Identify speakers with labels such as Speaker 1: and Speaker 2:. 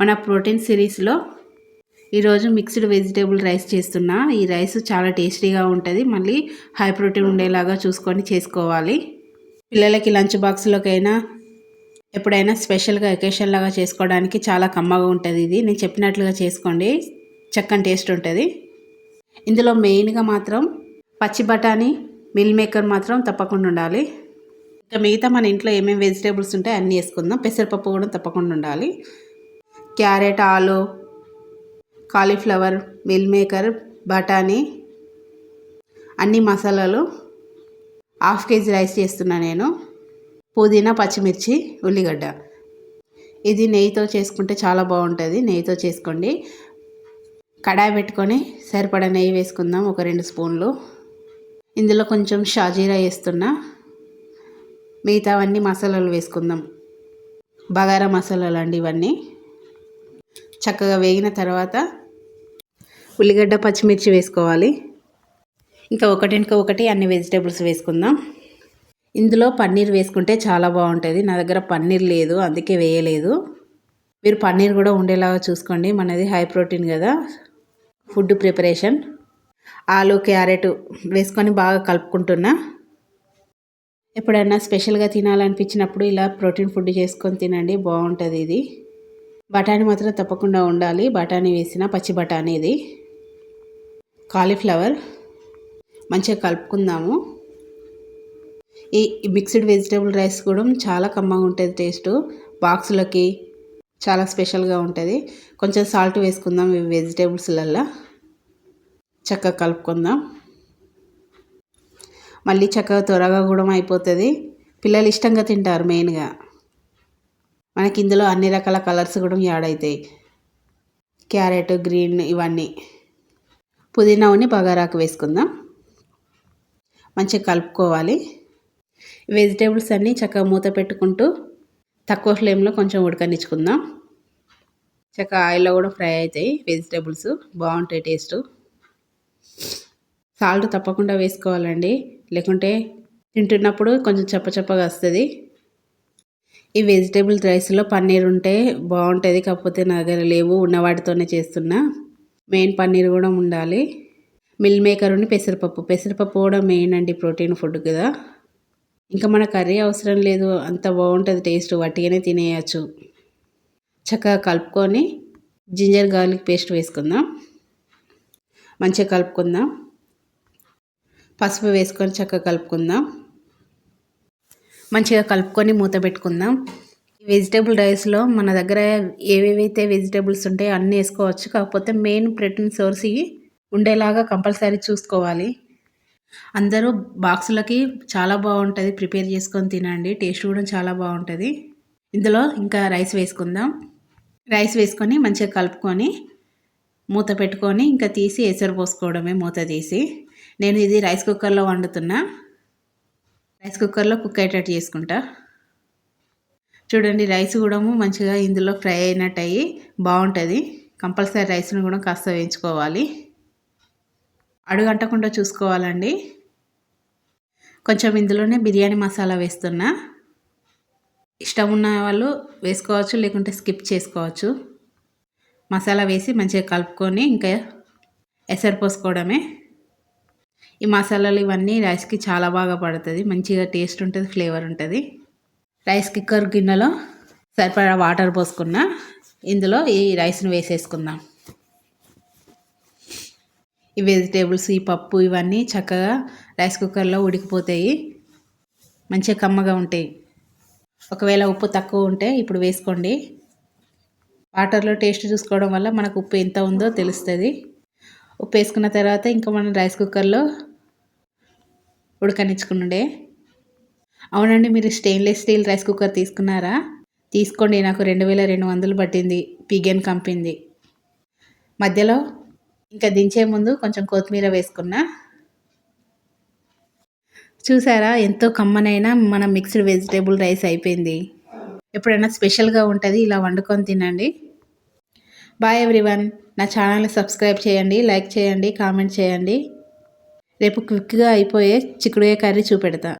Speaker 1: మన ప్రోటీన్ సిరీస్లో ఈరోజు మిక్స్డ్ వెజిటేబుల్ రైస్ చేస్తున్నా. ఈ రైస్ చాలా టేస్టీగా ఉంటుంది. మళ్ళీ హై ప్రోటీన్ ఉండేలాగా చూసుకొని చేసుకోవాలి. పిల్లలకి లంచ్ బాక్స్లోకైనా ఎప్పుడైనా స్పెషల్గా ఎకేషన్ లాగా చేసుకోవడానికి చాలా కమ్మగా ఉంటుంది ఇది. నేను చెప్పినట్లుగా చేసుకోండి. చక్కని టేస్ట్ ఉంటుంది. ఇందులో మెయిన్గా మాత్రం పచ్చి బఠానీ మిల్ మేకర్ మాత్రం తప్పకుండా ఉండాలి. ఇంకా మిగతా మన ఇంట్లో ఏమేమి వెజిటేబుల్స్ ఉంటాయి అన్నీ వేసుకుందాం. పెసరపప్పు కూడా తప్పకుండా ఉండాలి. క్యారెట్ ఆలు కాలీఫ్లవర్ మిల్ మేకర్ బఠానీ అన్ని మసాలాలు హాఫ్ కేజీ రైస్ చేస్తున్నా నేను. పుదీనా పచ్చిమిర్చి ఉల్లిగడ్డ. ఇది నెయ్యితో చేసుకుంటే చాలా బాగుంటుంది. నెయ్యితో చేసుకోండి. కడాయి పెట్టుకొని సరిపడా నెయ్యి వేసుకుందాం ఒక రెండు స్పూన్లు. ఇందులో కొంచెం షాజీరా వేస్తున్నా. మిగతావన్నీ మసాలాలు వేసుకుందాం. బగారా మసాలాలు అండి ఇవన్నీ. చక్కగా వేగిన తర్వాత ఉల్లిగడ్డ పచ్చిమిర్చి వేసుకోవాలి. ఇంకా ఒకటింటికి ఒకటి అన్ని వెజిటేబుల్స్ వేసుకుందాం. ఇందులో పన్నీర్ వేసుకుంటే చాలా బాగుంటుంది. నా దగ్గర పన్నీర్ లేదు అందుకే వేయలేదు. మీరు పన్నీర్ కూడా ఉండేలాగా చూసుకోండి. మనది హై ప్రోటీన్ కదా. Food preparation. ఆలు క్యారెట్ వేసుకొని బాగా కలుపుకుంటున్నా. ఎప్పుడైనా స్పెషల్గా తినాలనిపించినప్పుడు ఇలా ప్రోటీన్ ఫుడ్ చేసుకొని తినండి. బాగుంటుంది ఇది. బఠానీ మాత్రం తప్పకుండా ఉండాలి. బఠానీ వేసిన పచ్చి బఠానీ ఇది. కాలీఫ్లవర్. మంచిగా కలుపుకుందాము. ఈ మిక్స్డ్ వెజిటేబుల్ రైస్ కూడా చాలా కమ్మగా ఉంటుంది టేస్ట్. బాక్సులకి చాలా స్పెషల్గా ఉంటుంది. కొంచెం సాల్ట్ వేసుకుందాం ఈ వెజిటేబుల్స్లల్లో. చక్కగా కలుపుకుందాం. మళ్ళీ చక్కగా త్వరగా కూడా అయిపోతుంది. పిల్లలు ఇష్టంగా తింటారు మెయిన్గా. మనకి ఇందులో అన్ని రకాల కలర్స్ కూడా యాడ్ అవుతాయి క్యారెట్ గ్రీన్ ఇవన్నీ. పుదీనా ఉన్ని బగారాకు వేసుకుందాం. మంచిగా కలుపుకోవాలి. వెజిటేబుల్స్ అన్నీ చక్కగా మూత పెట్టుకుంటూ తక్కువ ఫ్లేమ్లో కొంచెం ఉడకనిచ్చుకుందాం. చక్కగా ఆయిల్లో కూడా ఫ్రై అవుతాయి వెజిటేబుల్స్. బాగుంటాయి టేస్ట్. సాల్ట్ తప్పకుండా వేసుకోవాలండి. లేకుంటే తింటున్నప్పుడు కొంచెం చప్పచప్పగా వస్తుంది. ఈ వెజిటేబుల్ రైస్లో పన్నీర్ ఉంటే బాగుంటుంది కాకపోతే నా దగ్గర లేవు ఉన్న వాటితోనే చేస్తున్నా. మెయిన్ పన్నీర్ కూడా ఉండాలి. మిల్ మేకర్ ఉండి పెసరపప్పు. పెసరపప్పు కూడా మెయిన్ అండి ప్రోటీన్ ఫుడ్ కదా. ఇంకా మన కర్రీ అవసరం లేదు అంత బాగుంటుంది టేస్ట్ వట్టిగానే తినేయచ్చు. చక్కగా కలుపుకొని జింజర్ గార్లిక్ పేస్ట్ వేసుకుందాం. మంచిగా కలుపుకుందాం. పసుపు వేసుకొని చక్కగా కలుపుకుందాం. మంచిగా కలుపుకొని మూత పెట్టుకుందాం. వెజిటేబుల్ రైస్లో మన దగ్గర ఏవేవైతే వెజిటేబుల్స్ ఉంటాయో అన్నీ వేసుకోవచ్చు. కాకపోతే మెయిన్ ప్రోటీన్ సోర్స్ ఉండేలాగా కంపల్సరీ చూసుకోవాలి. అందరూ బాక్సులకి చాలా బాగుంటుంది. ప్రిపేర్ చేసుకొని తినండి. టేస్ట్ కూడా చాలా బాగుంటుంది. ఇందులో ఇంకా రైస్ వేసుకుందాం. రైస్ వేసుకొని మంచిగా కలుపుకొని మూత పెట్టుకొని ఇంకా తీసి ఎసరు పోసుకోవడమే మూత తీసి. నేను ఇది రైస్ కుక్కర్లో వండుతున్నా. రైస్ కుక్కర్లో కుక్ అయ్యేటట్టు చేసుకుంటా. చూడండి రైస్ కూడా మంచిగా ఇందులో ఫ్రై అయినట్టు అయ్యి బాగుంటుంది. కంపల్సరీ రైస్ను కూడా కాస్త వేయించుకోవాలి. అడుగంటకుండా చూసుకోవాలండి. కొంచెం ఇందులోనే బిర్యానీ మసాలా వేస్తున్నా. ఇష్టం ఉన్న వాళ్ళు వేసుకోవచ్చు లేకుంటే స్కిప్ చేసుకోవచ్చు. మసాలా వేసి మంచిగా కలుపుకొని ఇంకా ఎసరు పోసుకోవడమే. ఈ మసాలాలు ఇవన్నీ రైస్కి చాలా బాగా పడుతుంది. మంచిగా టేస్ట్ ఉంటుంది ఫ్లేవర్ ఉంటుంది. రైస్ కుక్కర్ గిన్నెలో సరిపడా వాటర్ పోసుకున్న ఇందులో ఈ రైస్ని వేసేసుకుందాం. ఈ వెజిటేబుల్స్ ఈ పప్పు ఇవన్నీ చక్కగా రైస్ కుక్కర్లో ఉడికిపోతాయి. మంచిగా కమ్మగా ఉంటాయి. ఒకవేళ ఉప్పు తక్కువ ఉంటే ఇప్పుడు వేసుకోండి. వాటర్లో టేస్ట్ చూసుకోవడం వల్ల మనకు ఉప్పు ఎంత ఉందో తెలుస్తుంది. ఉప్పు వేసుకున్న తర్వాత ఇంకా మనం రైస్ కుక్కర్లో ఉడకనిచ్చుకుండే అవునండి మీరు స్టెయిన్లెస్ స్టీల్ రైస్ కుక్కర్ తీసుకున్నారా? తీసుకోండి నాకు రెండు వేల రెండు వందలు పట్టింది పిగన్ కంపింది. మధ్యలో ఇంకా దించే ముందు కొంచెం కొత్తిమీర వేసుకున్నా. చూసారా ఎంతో కమ్మనైనా మన మిక్స్డ్ వెజిటేబుల్ రైస్ అయిపోయింది. ఎప్పుడైనా స్పెషల్గా ఉంటుంది ఇలా వండుకొని తినండి. Bye everyone. నా ఛానల్ని సబ్స్క్రైబ్ చేయండి లైక్ చేయండి కామెంట్ చేయండి. రేపు క్విక్గా అయిపోయే చిక్కుడుకాయ కర్రీ చూపెడతా.